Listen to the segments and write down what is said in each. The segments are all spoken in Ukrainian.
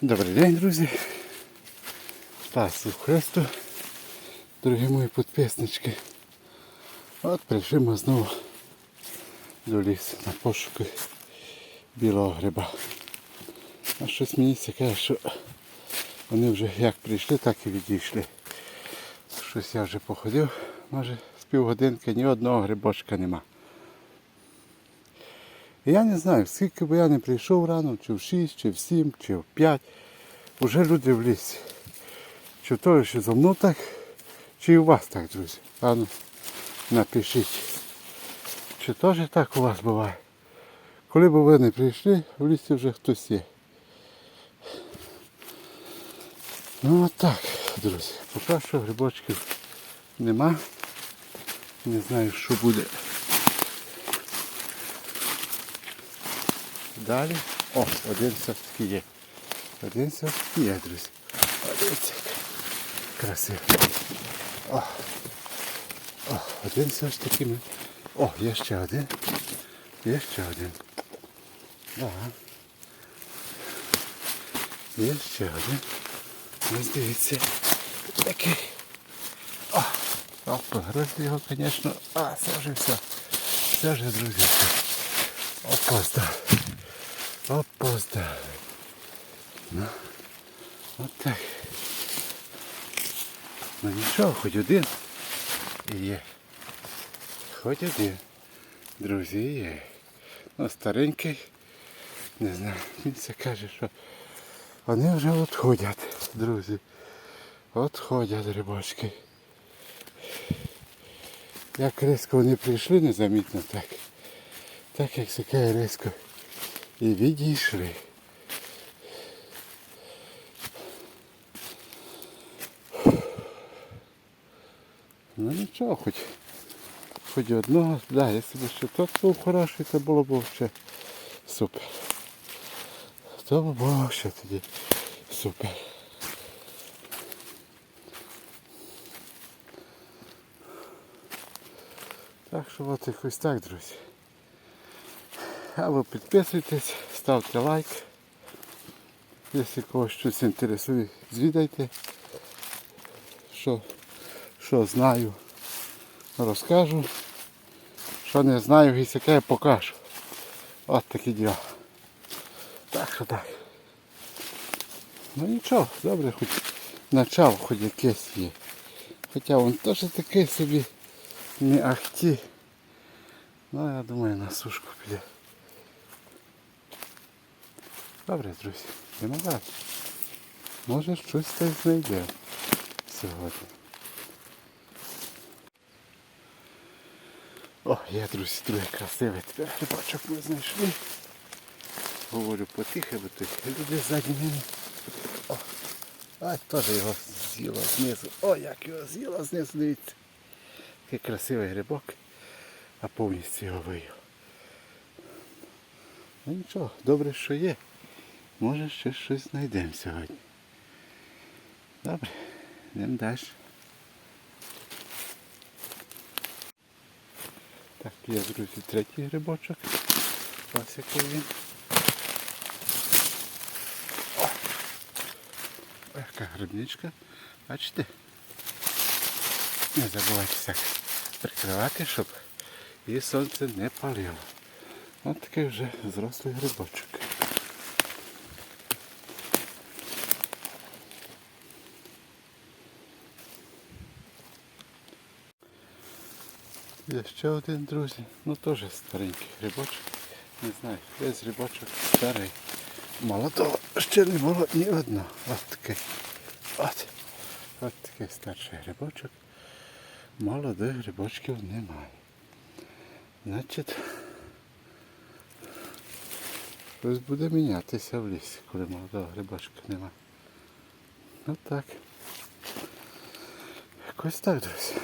Добрий день, друзі. Спасибо Христу, дорогі мої підписнички. От прийшли ми знову до лісу на пошуки білого гриба. А щось мені це каже, що вони вже як прийшли, так і відійшли. Щось я вже походив, може з півгодинки ні одного грибочка нема. Я не знаю, скільки би я не прийшов рано, чи в 6, чи в 7, чи в 5. Уже люди в лісі. Чи то, що зо мною так, чи і у вас так, друзі. А ну, напишіть. Чи теж так у вас буває? Коли б ви не прийшли, в лісі вже хтось є. Ну от так, друзі. Поки що грибочків нема. Не знаю, що буде. Далі. О, один все-таки є. Один все-таки є, друзі. Подивіться, красиво. О. О, один все ж таки ми. О, є ще один. Є ще один. Да. Є ще один. Ось дивіться. Такий. О, грозді його, звісно. А, це вже все. Це вже, друзі, все. Опоздав. Опоздав. Ну, от так. Ну нічого, хоч один. І є. Хоч один. Друзі, є. Ну, старенький. Не знаю, він це каже, що вони вже відходять, друзі. Відходять рибочки. Як різко вони прийшли незамітно так. Так як сякає різко. І відійшли. Ну нічого, хоч, хоч одного, да, якщо б ще тот був хороший, то було б ще супер. То було ще тоді супер. Так що от якось так, друзі. А ви підписуйтесь, ставте лайк. Якщо когось щось інтересує, звідайте, що, що знаю, розкажу. Що не знаю, гісяке я покажу. От такі діла. Так що так. Ну нічого, добре, хоч начало хоч якесь є. Хоча він теж такий собі не ахті. Ну я думаю на сушку піде. Добре, друзі, йдемо далі. Може щось й знайде сьогодні. О, є, друзі, другий красивий тепер грибочок ми знайшли. Говорю потихо, бо тут люди ззаді мене. О, а теж його з'їла знизу. О, як його з'їла знизу, дивіться. Такий красивий грибок, а повністю його виїв. Ну нічого, добре, що є. Може ще щось знайдемо сьогодні. Добре, йдемо далі. Так, є, друзі, третій грибочок. Ось який він. О! Яка грибничка. Бачите? Не забувайте так прикривати, щоб її сонце не палило. Ось такий вже зрослий грибочок. Є ще один, друзі, ну теж старенький грибочок. Не знаю, весь грибочок старий. Молодого ще не було ні одного. Ось такий. От. От такий старший грибочок. Молодих грибочків немає. Значить, щось буде мінятися в лісі, коли молодого грибочка немає. Ну так. Якось так, друзі.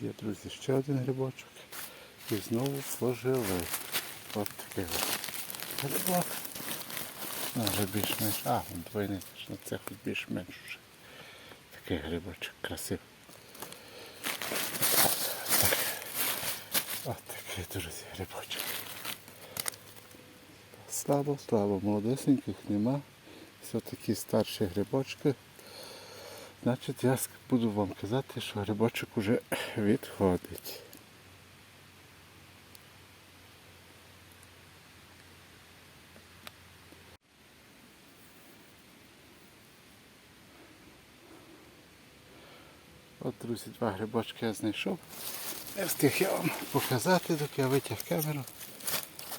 Є, друзі, ще один грибочок. І знову пожили. От такий грибок. Ну, вже більш-менш. А, він двойний, точно це хоч більш-менш вже. Такий грибочок красивий. От такий, друзі, грибочок. слабо, слабо, молодесеньких нема. Все такі старші грибочки. Значить, я буду вам казати, що грибочок уже відходить. От, друзі, два грибочки я знайшов. Не встиг я вам показати, доки я витяг камеру.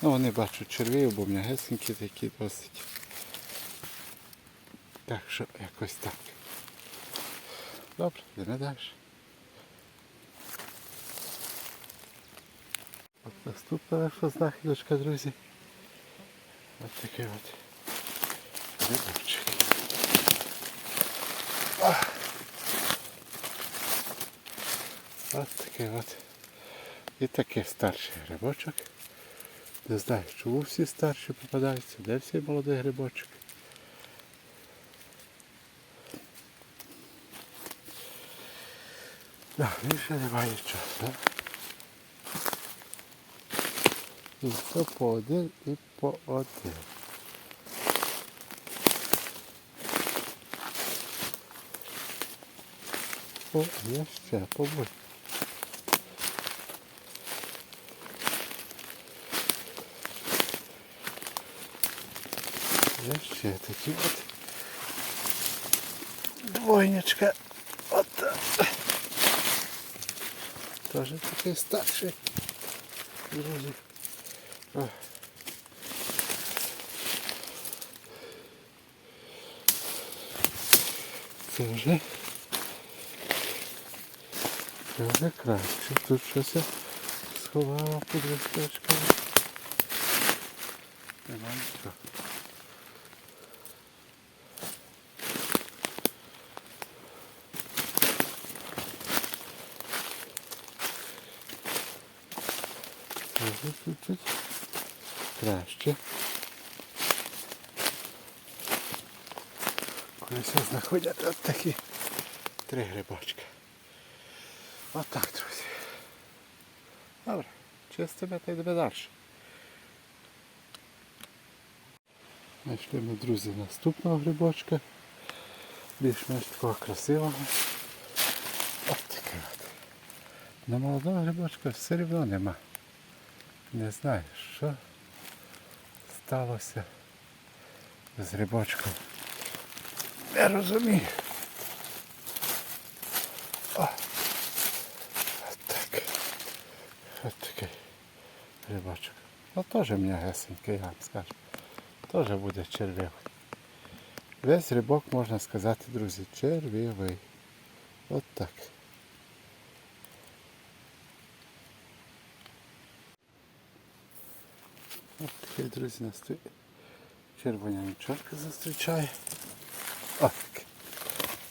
Ну, вони бачу черві, бо м'ягесенькі такі досить. Так що якось так. Добре, йдемо далі. От наступна наша знахідочка, друзі. Ось такий от грибочок. Ось такий от. І такий старший грибочок. Не знаю, чому всі старші попадаються, де всі молодий грибочок. Да, більше немає часу. І все по один і по один. О, є ще побудь. Є ще такі от. Двойничка. От так. Тоже такий старший. Друзі. Це вже. Це вже краще. Тут щось я сховала під листочками. Нема нічого. Вже чуть-чуть краще. Колись знаходять от такі три грибочки. Отак, друзі. Добре, чистимо та йдемо далі. Знайшли ми, друзі, наступного грибочка. Більш-менш такого красивого. Ось такий от. На молодого грибочка все рівно нема. Не знаю, що сталося з грибочком. Не розумію. О, от так. От такий грибочок. Ну теж м'ягесенький, я вам скажу. Теж буде червивий. Весь грибок, можна сказати, друзі, червивий. От так. Такий, друзі, нас тут червонячок зустрічає. От такий.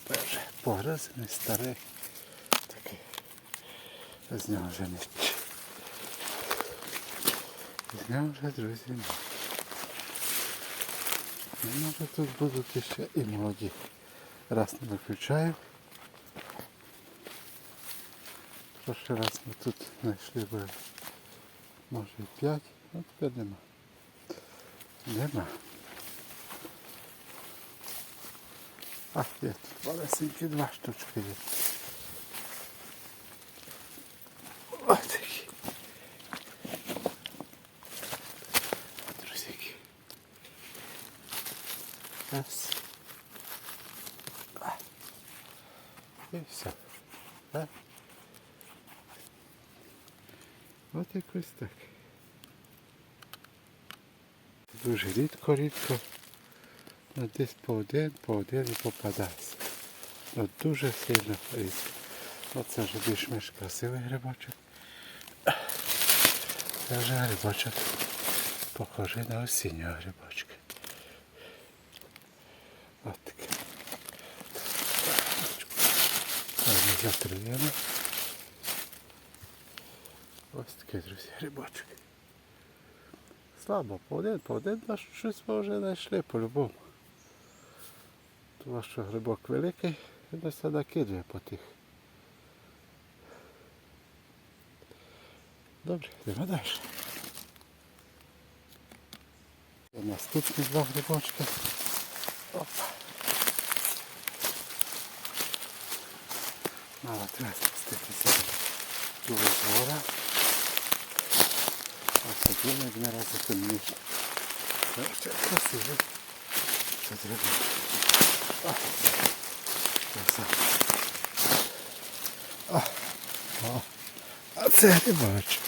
Вже погризаний, старий. Такий. З нього вже не З нього вже, друзі, не. Ну, може тут будуть ще і молоді. Раз не виключаю. Прошлий раз ми тут знайшли може і п'ять, а тепер нема. Нема. А, є малесенькі два штучки є. Ось такі. Друзяки. Раз. А. І все. А? От якось так. Дуже рідко-рідко. Ну, десь по один, по один і попадається. Ну, дуже сильно рідко. Оце вже більш-менш красивий грибочок. Це вже грибочок похожий на осіннього грибочка. От таке. Ми затримаємо. Ось такий, друзі, грибочок. Слабо, по один, по один, та щось ми вже знайшли по-любому. Тому що грибок великий, він десь накидує по тих. Добре, йдемо далі. наступні два грибочки. Опа. Мало треба спуститися до озера. Один один раз запомніш. Це красиво. Це треба. О, о. А це рибачок.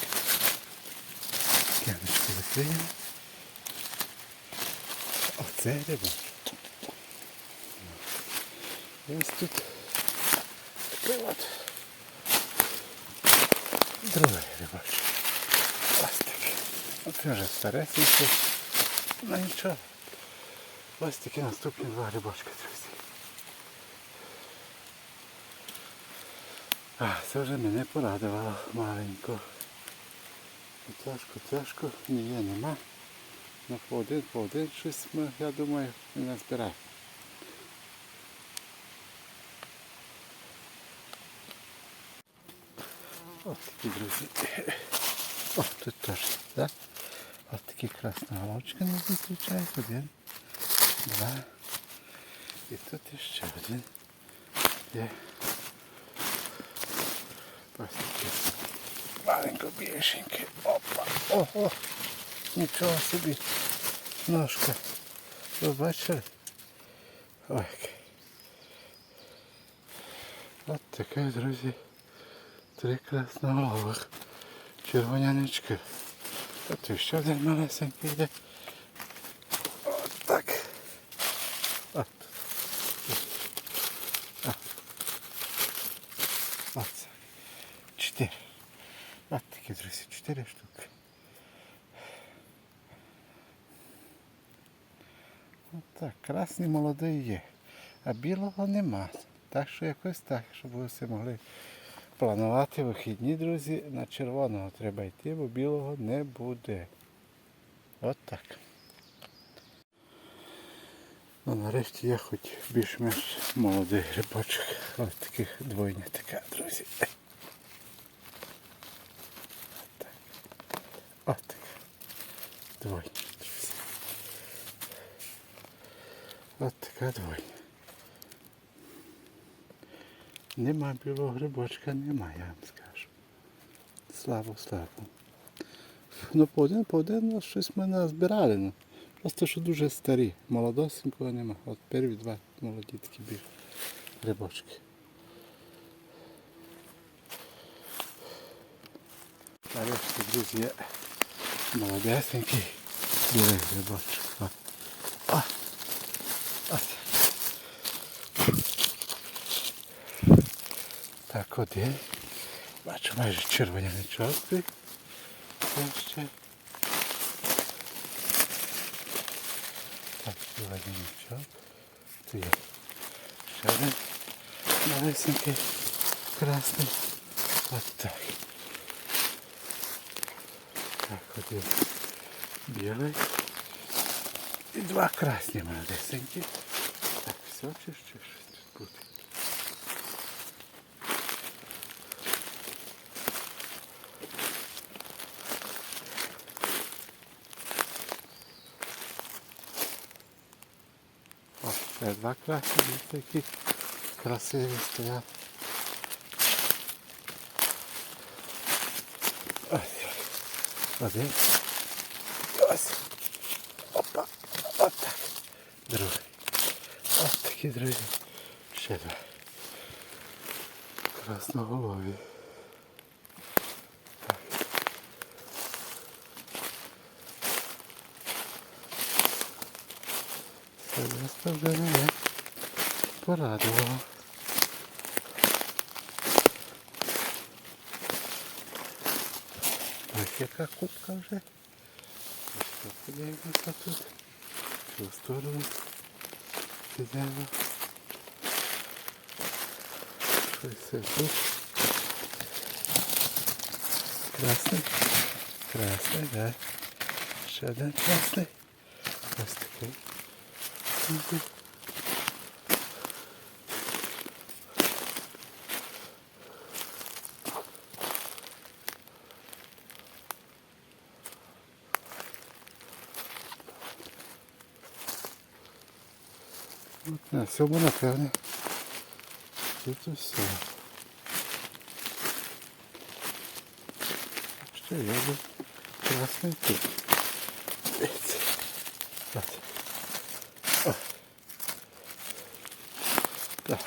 Кяночку закриємо. Оце рибачок. Ось тут такий от другий рибачок. Оце вже старесенький. Ну нічого. Ось такі наступні два грибочки, друзі. А, це вже мене порадувало маленько. Тяжко, тяжко, ні є, нема. Ну по один, по один щось ми, я думаю, не назбирає. Ось такі, друзі. О, тут теж, так? Ось такі красна головочка нас зустрічає. Один, два. І тут ще один. Є. Ось такі. Маленько більшеньке. Опа. Ого. Нічого собі. Ножка. Ви бачили? Ой. яке. От таке, друзі. Три красноголових червонянички. А тут ще один малесенький йде. От так. От. От. От. Чотири. От такі, друзі, чотири штуки. От так, красний молодий є, а білого нема. Так що якось так, щоб ви все могли планувати вихідні, друзі, на червоного треба йти, бо білого не буде. От так. Ну, нарешті я хоч більш-менш молодий грибочок. Ось таких двойня така, друзі. От так. От так. Двойня. От така двойня. Нема білого грибочка, нема, я вам скажу. Слабо, слабо. Ну по один, по один ну, щось ми назбирали. Ну. Просто що дуже старі. Молодосенького нема. От перві два молоді такі більш грибочки. Нарешті, друзі, молодесенький білий грибочок. О. О. Ось. Так. Бачу майже червоняничок. Це ще. Так, червоняничок. Тут є ще один малесенький красний. От так. Так, один білий. І два красні малесенькі. Так, все, чи ще щось тут буде? О, ще два красні, такі красиві стоять. Один. Ось. Опа. От так. Другий. Ось такі, друзі. Ще два. Красноголові. Так. Це просто вже мене порадувало. Ось яка кубка вже. Ось подивимося тут. В сторону підемо. Щось це тут. Красний. Красний, да. Ще один красний. Ось такий. На цьому, напевне. Тут усе. Що я би красний тут. Так.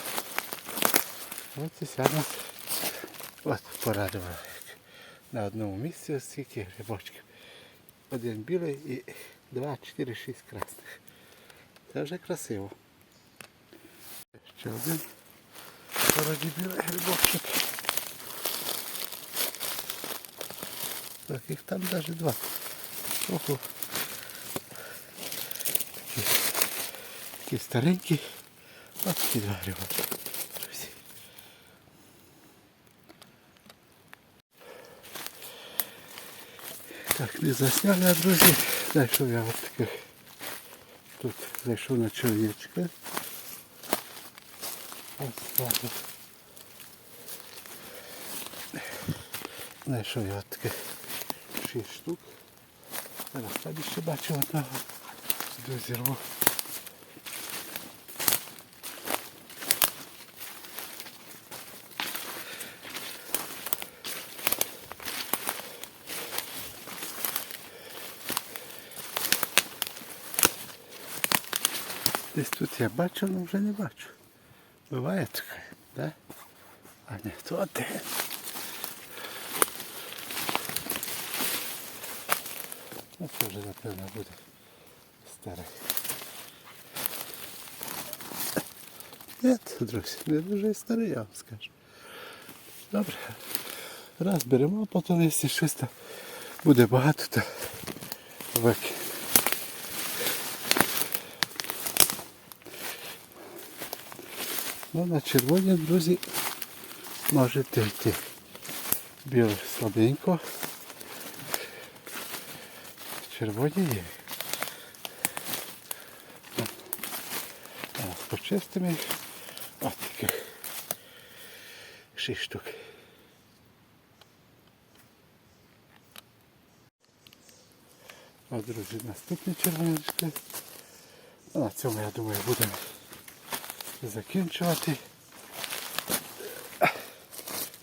От і саме. От порадував. На одному місці ось грибочків. Один білий і два, чотири, шість красних. Це вже красиво. Ще один. Вроді білий грибочок. Так, їх там навіть два. Ого. Такі, такі старенькі. Ось такі два. Так, не засняли, друзі. Зайшов я от таких. Тут зайшов на чоловічка. Знайшов я от таких 6 штук. Зараз там ще бачу одного. Дозірву. Десь тут я бачу, але вже не бачу. Буває таке, да? А не то один. Ну вже напевно буде старий. Ні, друзі, не дуже і старий, я вам скажу. Добре. Раз беремо, а потім, якщо щось там буде багато, то викинемо. Ну, на червоні, друзі, можете йти. Біле слабенько. Червоні є. Зараз почистимо. Ось таких шість штук. А, друзі, наступні червонячки. На цьому, я думаю, будемо закінчувати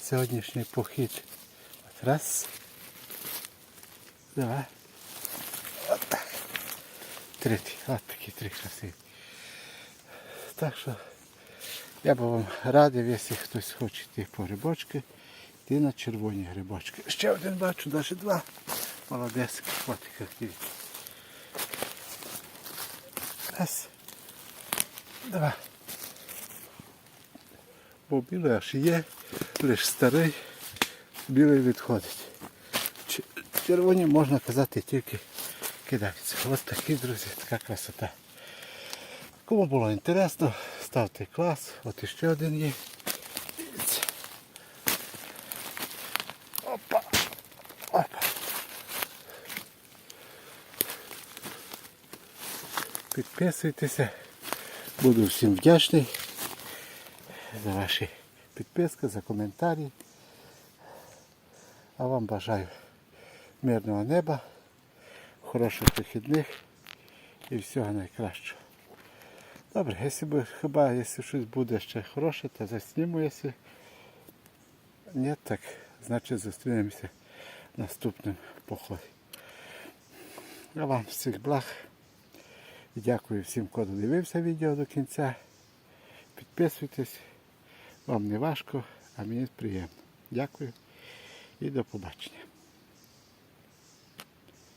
сьогоднішній похід. От раз. Два. От так. Третій. От такі три красиві. Так що я би вам радив, якщо хтось хоче йти по грибочки, йти на червоні грибочки. Ще один бачу, навіть два. Молодець, от які. Раз. Два. Бо білий аж є, лише старий, білий відходить. Червоні можна казати тільки кидаються. Ось такі, друзі, така красота. Кому було інтересно, ставте клас. От іще один є. Опа. Опа. Підписуйтеся. Буду всім вдячний за ваші підписки, за коментарі. А вам бажаю мирного неба, хороших вихідних і всього найкращого. Добре, якщо хіба якщо щось буде ще хороше, то засніму, якщо ні, так значить зустрінемося в наступному поході. А вам всіх благ. Дякую всім, хто додивився відео до кінця. Підписуйтесь. Вам не важко, а мені приємно. Дякую і до побачення.